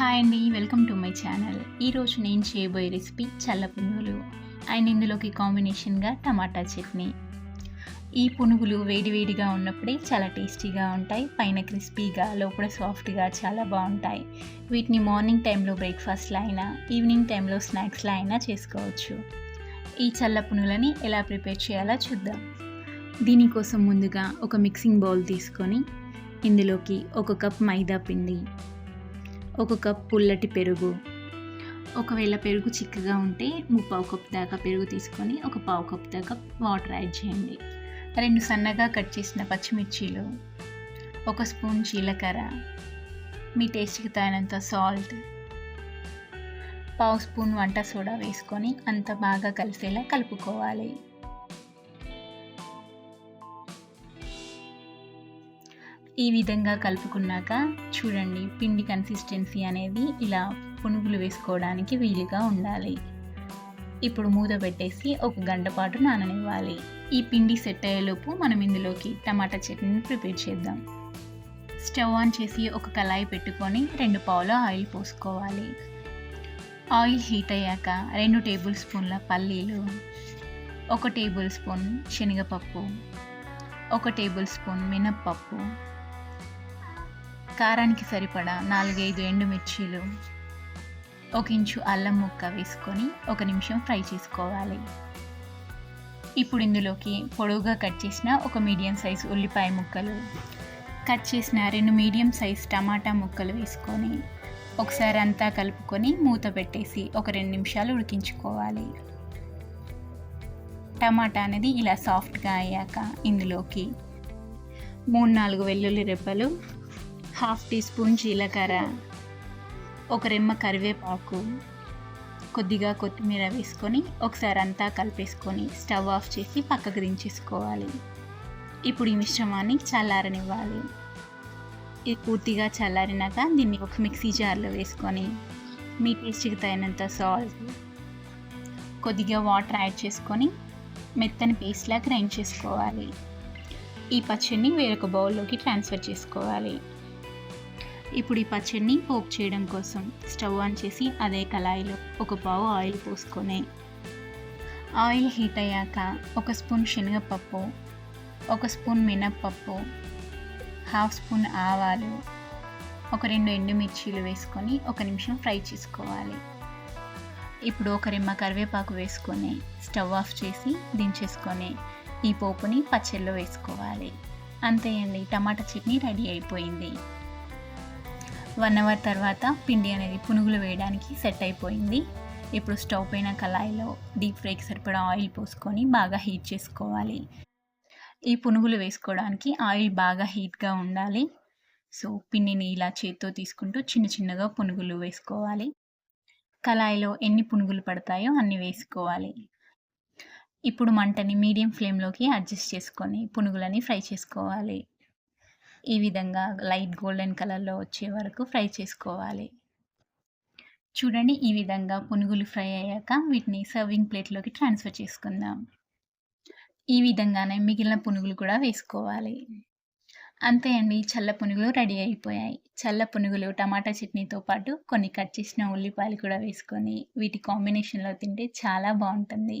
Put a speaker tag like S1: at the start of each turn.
S1: Hi అండి welcome to my channel. ఈరోజు నేను చేయబోయే రెసిపీ చల్ల పునుగులు. అండ్ ఇందులోకి కాంబినేషన్గా టమాటా చట్నీ. ఈ పునుగులు వేడివేడిగా ఉన్నప్పుడే చాలా టేస్టీగా ఉంటాయి పైన క్రిస్పీగా లోపల సాఫ్ట్గా చాలా బాగుంటాయి. వీటిని మార్నింగ్ టైంలో బ్రేక్ఫాస్ట్లో అయినా ఈవినింగ్ టైంలో స్నాక్స్లో అయినా చేసుకోవచ్చు. ఈ చల్ల పునుగులని ఎలా ప్రిపేర్ చేయాలో చూద్దాం. దీనికోసం ముందుగా ఒక మిక్సింగ్ బౌల్ తీసుకొని ఇందులోకి ఒక కప్ మైదా పిండి ఒక కప్ పుల్లటి పెరుగు. ఒకవేళ పెరుగు చిక్కగా ఉంటే ముప్పావు కప్ దాకా పెరుగు తీసుకొని ఒక పావు కప్ దాకా వాటర్ యాడ్ చేయండి. రెండు సన్నగా కట్ చేసిన పచ్చిమిర్చీలు ఒక స్పూన్ జీలకర్ర మీ టేస్ట్కి తగినంత సాల్ట్ పావు స్పూన్ వంట సోడా వేసుకొని అంత బాగా కలిసేలా కలుపుకోవాలి. ఈ విధంగా కలుపుకున్నాక చూడండి పిండి కన్సిస్టెన్సీ అనేది ఇలా పునుగులు వేసుకోవడానికి వీలుగా ఉండాలి. ఇప్పుడు మూత పెట్టేసి ఒక గంట పాటు నాననివ్వాలి. ఈ పిండి సెట్ అయ్యేలోపు మనం ఇందులోకి టమాటా చట్నీని ప్రిపేర్ చేద్దాం. స్టవ్ ఆన్ చేసి ఒక కళాయి పెట్టుకొని రెండు పావుల ఆయిల్ పోసుకోవాలి. ఆయిల్ హీట్ అయ్యాక రెండు టేబుల్ స్పూన్ల పల్లీలు ఒక టేబుల్ స్పూన్ శనగపప్పు ఒక టేబుల్ స్పూన్ మినప్పప్పు కారానికి సరిపడా నాలుగైదు ఎండుమిర్చీలు ఒక ఇంచు అల్లం ముక్క వేసుకొని ఒక నిమిషం ఫ్రై చేసుకోవాలి. ఇప్పుడు ఇందులోకి పొడవుగా కట్ చేసిన ఒక మీడియం సైజ్ ఉల్లిపాయ ముక్కలు కట్ చేసిన రెండు మీడియం సైజ్ టమాటా ముక్కలు వేసుకొని ఒకసారి అంతా కలుపుకొని మూత పెట్టేసి ఒక రెండు నిమిషాలు ఉడికించుకోవాలి. టమాటా అనేది ఇలా సాఫ్ట్గా అయ్యాక ఇందులోకి మూడు నాలుగు వెల్లుల్లి రెబ్బలు హాఫ్ టీ స్పూన్ జీలకర్ర ఒక రెమ్మ కరివేపాకు కొద్దిగా కొత్తిమీర వేసుకొని ఒకసారి అంతా కలిపేసుకొని స్టవ్ ఆఫ్ చేసి పక్కకు దించేసుకోవాలి. ఇప్పుడు ఈ మిశ్రమాన్ని చల్లారనివ్వాలి. ఇది పూర్తిగా చల్లారినాక దీన్ని ఒక మిక్సీ జార్లో వేసుకొని మీ టేస్ట్కి తగినంత సాల్ట్ కొద్దిగా వాటర్ యాడ్ చేసుకొని మెత్తని పేస్ట్లా గ్రైండ్ చేసుకోవాలి. ఈ పచ్చడిని వేరొక బౌల్లోకి ట్రాన్స్ఫర్ చేసుకోవాలి. ఇప్పుడు ఈ పచ్చడిని పోపు చేయడం కోసం స్టవ్ ఆన్ చేసి అదే కళాయిలో ఒక పావు ఆయిల్ పోసుకొని ఆయిల్ హీట్ అయ్యాక ఒక స్పూన్ శనగపప్పు ఒక స్పూన్ మినప్పప్పు హాఫ్ స్పూన్ ఆవాలు ఒక రెండు ఎండుమిర్చీలు వేసుకొని ఒక నిమిషం ఫ్రై చేసుకోవాలి. ఇప్పుడు ఒక రిమ్మ కరివేపాకు వేసుకొని స్టవ్ ఆఫ్ చేసి దించేసుకొని ఈ పోపుని పచ్చళ్ళలో వేసుకోవాలి. అంతే అండి టమాటా చట్నీ రెడీ అయిపోయింది. వన్ అవర్ తర్వాత పిండి అనేది పునుగులు వేయడానికి సెట్ అయిపోయింది. ఇప్పుడు స్టవ్ పైన కళాయిలో డీప్ ఫ్రైకి సరిపడా ఆయిల్ పోసుకొని బాగా హీట్ చేసుకోవాలి. ఈ పునుగులు వేసుకోవడానికి ఆయిల్ బాగా హీట్గా ఉండాలి. సో పిండిని ఇలా చేత్తో తీసుకుంటూ చిన్న చిన్నగా పునుగులు వేసుకోవాలి. కళాయిలో ఎన్ని పునుగులు పడతాయో అన్ని వేసుకోవాలి. ఇప్పుడు మంటని మీడియం ఫ్లేమ్లోకి అడ్జస్ట్ చేసుకొని పునుగులని ఫ్రై చేసుకోవాలి. ఈ విధంగా లైట్ గోల్డెన్ కలర్లో వచ్చే వరకు ఫ్రై చేసుకోవాలి. చూడండి ఈ విధంగా పునుగులు ఫ్రై అయ్యాక వీటిని సర్వింగ్ ప్లేట్లోకి ట్రాన్స్ఫర్ చేసుకుందాం. ఈ విధంగానే మిగిలిన పునుగులు కూడా వేసుకోవాలి. అంతే అండి చల్ల పునుగులు రెడీ అయిపోయాయి. చల్ల పునుగులు టమాటా చట్నీతో పాటు కొన్ని కట్ చేసిన ఉల్లిపాయలు కూడా వేసుకొని వీటి కాంబినేషన్లో తింటే చాలా బాగుంటుంది.